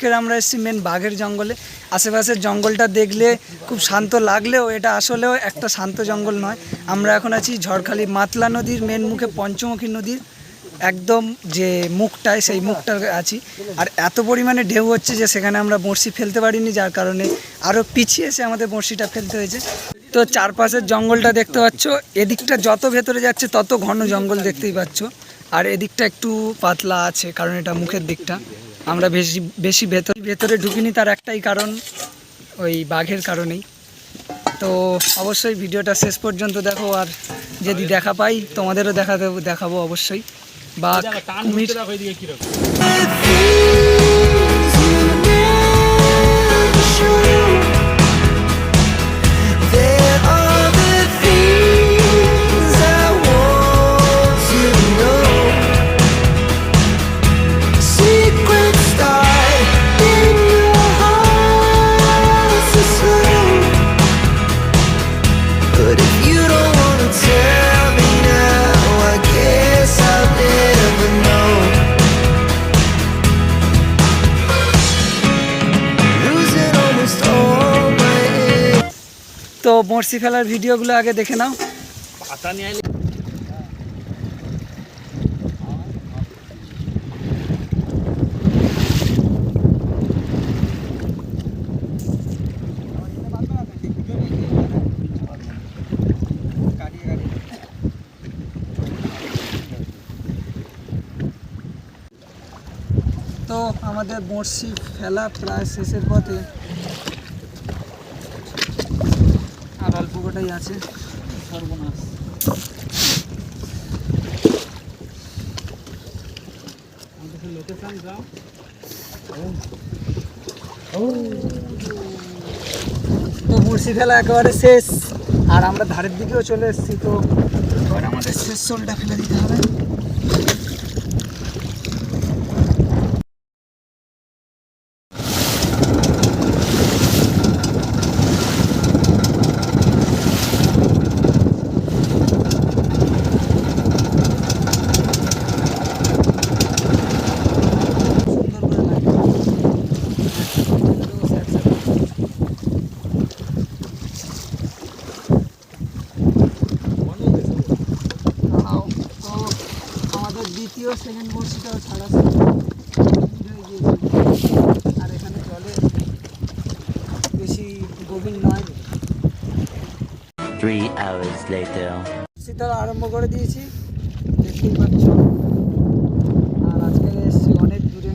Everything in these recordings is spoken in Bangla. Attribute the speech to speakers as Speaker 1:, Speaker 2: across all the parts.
Speaker 1: আজকের আমরা এসেছি মেন বাঘের জঙ্গলে। আশেপাশের জঙ্গলটা দেখলে খুব শান্ত লাগলেও এটা আসলেও একটা শান্ত জঙ্গল নয়। আমরা এখন আছি ঝড়খালি মাতলা নদীর মেন মুখে পঞ্চমুখী নদীর একদম যে মুখটায়, সেই মুখটা আছি। আর এত পরিমাণে ঢেউ হচ্ছে যে সেখানে আমরা বড়শি ফেলতে পারিনি, যার কারণে আরও পিছিয়ে এসে আমাদের বড়শিটা ফেলতে হয়েছে। তো চারপাশের জঙ্গলটা দেখতে পাচ্ছ, এদিকটা যত ভেতরে যাচ্ছে তত ঘন জঙ্গল দেখতেই পাচ্ছ। আর এদিকটা একটু পাতলা আছে, কারণ এটা মুখের দিকটা। আমরা বেশি বেশি ভেতর ভেতরে ঢুকিনি তার একটাই কারণ ওই বাঘের কারণেই। তো অবশ্যই ভিডিওটা শেষ পর্যন্ত দেখো আর যদি দেখা পাই তোমাদেরও দেখা দেবো দেখাবো অবশ্যই। বাঘ কুমির তো বড়শি ফেলার ভিডিওগুলো আগে দেখে নাও। তো আমাদের বড়শি ফেলা প্রায় শেষের পথে আর অল্প কটাই আছে। সর্বনাশ তো মুর্শি ফেলা একেবারে শেষ। আর আমরা ধারের দিকেও চলে এসেছি, তো এবার আমাদের শেষ সোলটা ফেলে দিতে হবে সুন্দর করে লাগে দাঁড়াও। তো আমাদের দ্বিতীয় সেকেন্ড বর্ষিটাও ছাড়া। হয়ে। আর এখানে জলে বেশি গভীর নয়
Speaker 2: Three hours later.
Speaker 1: শীতল আরম্ভ করে দিয়েছি দেখতেই পাচ্ছ আর আজকে এসেছি অনেক দূরে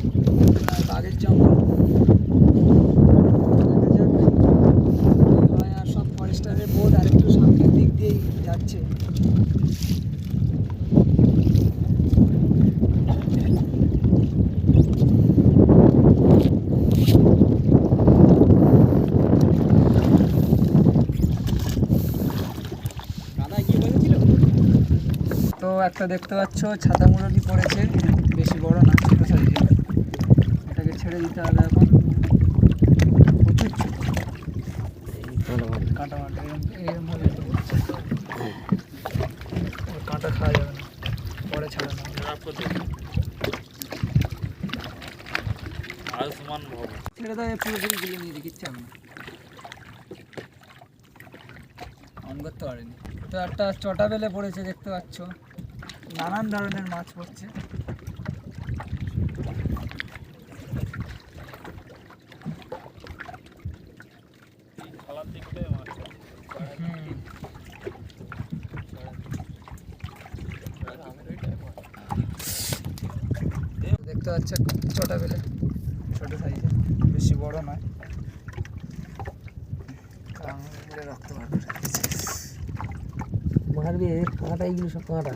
Speaker 1: প্রায় বাঘের জঙ্গল দেখা যাক কি হয় আর সব ফরেস্টারের বোর্ড আর একটু সামনের দিক দিয়েই যাচ্ছে তো একটা দেখতে পাচ্ছ ছাতা মুরগি পড়েছে। বেশি বড় না ছোট সাইজের এটাকে ছেড়ে দিতে হবে এখন। কাঁটা মাটা কাঁটা খাওয়া যাবে না। পরে ছাড়ানো ছেড়ে পুরোপুরি গুলো নিয়ে ইচ্ছা অন করতে পারিনি। তো একটা চটা বেলে পড়েছে দেখতে পাচ্ছ। নানান ধরনের মাছ পড়ছে। দেখতে পাচ্ছ ছোটা বেলে ছোট সাইজে বেশি বড় নয় রক্ত বার করে।
Speaker 3: মারবে কাঁটা এইগুলো সব কাঁটা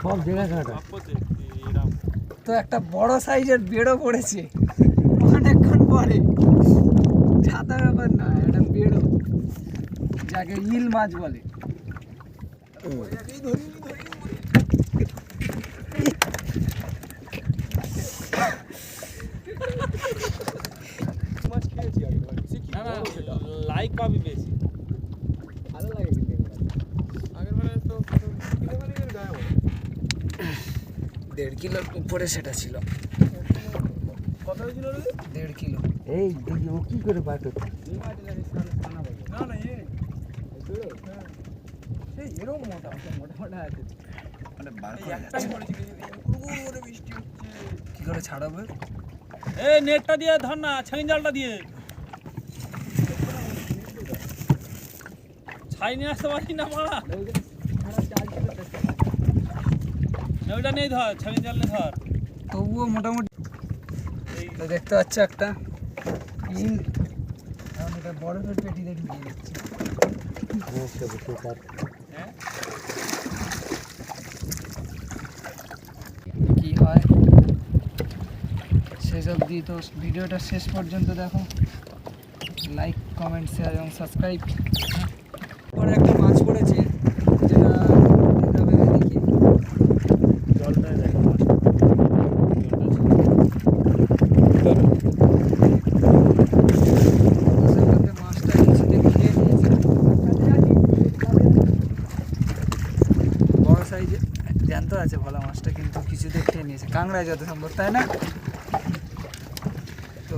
Speaker 3: সব জায়গায় কাঁটা
Speaker 1: তো একটা বড় সাইজের বেড়ো পড়েছে। অনেকক্ষণ পরে। ছাতা ব্যাপার না একটা বেড়ো যাকে ইল মাছ বলে।
Speaker 4: না না লাইক পাবি বেশি
Speaker 3: ভালো লাগে কিন্তু
Speaker 4: আগের বারে তো
Speaker 1: দেড় কিলোর উপরে সেটা ছিল। দেড় কিলো।
Speaker 3: এই দেখি ও কি করে।
Speaker 1: করে
Speaker 4: বৃষ্টি হচ্ছে।
Speaker 1: কি করে ছাড়াবে?
Speaker 4: এই নেটটা দিয়ে ধর না ছাইন জালটা দিয়ে। ছাই নিয়ে আসতে পারছি না মারা। ওইটা নেই ধর ছাইন জাল নেই ধর।
Speaker 1: তবুও মোটামুটি। তো দেখতে পাচ্ছ একটা ইল। এখন এটা বরফের পেটিতে ঢুকিয়ে দিচ্ছে।
Speaker 3: হ্যাঁ?
Speaker 4: হ্যাঁ
Speaker 1: কি হয়? সেসব দিয়ে তো ভিডিওটা শেষ পর্যন্ত দেখো। লাইক কমেন্ট শেয়ার এবং সাবস্ক্রাইব পরে একটা মাছ পড়েছে যেটা দেখাবে দেখি
Speaker 4: জলটা দেখো
Speaker 1: মাছের মধ্যে মাছটা কিছুতে খেয়ে নিয়েছে বড় সাইজে জ্যান্ত আছে ভোলা মাছটা কিন্তু কিছু খেয়ে নিয়েছে। কাংড়ায় যত সম্ভব তাই না? তো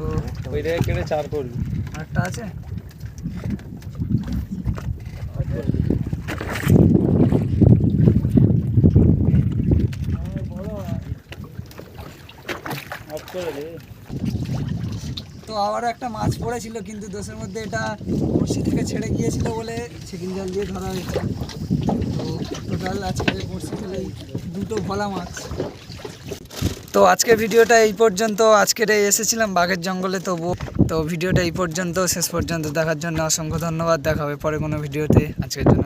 Speaker 1: ওই
Speaker 4: ওইটাকে কেটে চার করবি।
Speaker 1: আরেকটা আছে? তো আবারও একটা মাছ পড়েছিল কিন্তু দোষের মধ্যে এটা বড়শি থেকে ছেড়ে গিয়েছিল বলে সেকেন্ড জাল দিয়ে ধরা হয়েছে। তো টোটাল আজকে বড়শি ফেলে দুটো ভোলা মাছ। তো আজকে ভিডিওটা এই পর্যন্ত। আজকের এসেছিলাম বাঘের জঙ্গলে তো তো ভিডিওটা এই পর্যন্ত, শেষ পর্যন্ত দেখার জন্য অসংখ্য ধন্যবাদ। দেখা হবে পরে কোনো ভিডিওতে। আজকের জন্য